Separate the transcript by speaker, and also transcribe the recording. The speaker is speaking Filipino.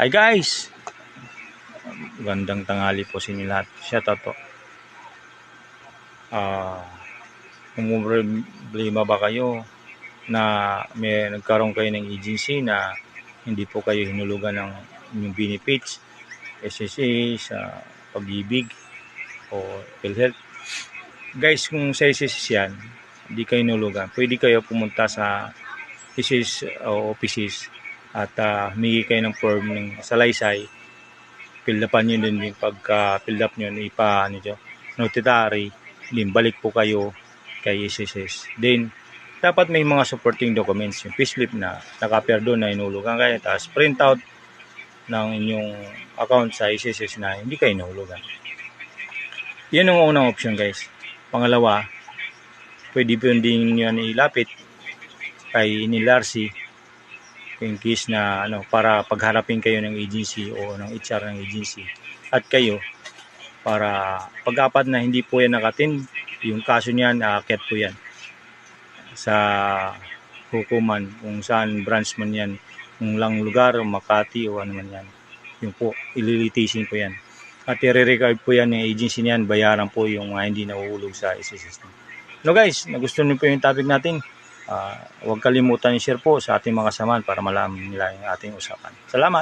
Speaker 1: Hi guys! Gandang tangali po sa inyo lahat. Shout out po. Ah, kung problema ba kayo na may nagkaroon kayo ng agency na hindi po kayo hinulugan ng inyong benefits, SSA, sa pag-ibig o PhilHealth. Guys, kung sa SSS yan, hindi kayo hinulugan, pwede kayo pumunta sa SSS offices at uh, humingi kayo ng form ng salaysay. Fill upan nyo din yung pagka-fill up nyo, ipa, ano dyan, notary, din balik po kayo kay SSS. Then, dapat may mga supporting documents, yung payslip na naka-appear doon na inulugan kayo, tapos print out ng inyong account sa SSS na hindi kayo inulugan. Yan ang unang option guys. Pangalawa, pwede po din nyo ilapit kay Nilarsi in case na ano para pagharapin kayo ng agency o ng HR ng agency at kayo para pag-apat na hindi po yan nakatin yung kaso niyan aakyat po yan sa hukuman kung saan branch man yan kung lang lugar Makati o ano man yan. Yung po ililitisin po yan. At i-record po yan ng agency niyan bayaran po yung mga hindi nahuhulog sa SSS no guys nagustuhan niyo po yung topic natin uh, huwag kalimutan i-share po sa ating mga samahan para malaman nila yung ating usapan. Salamat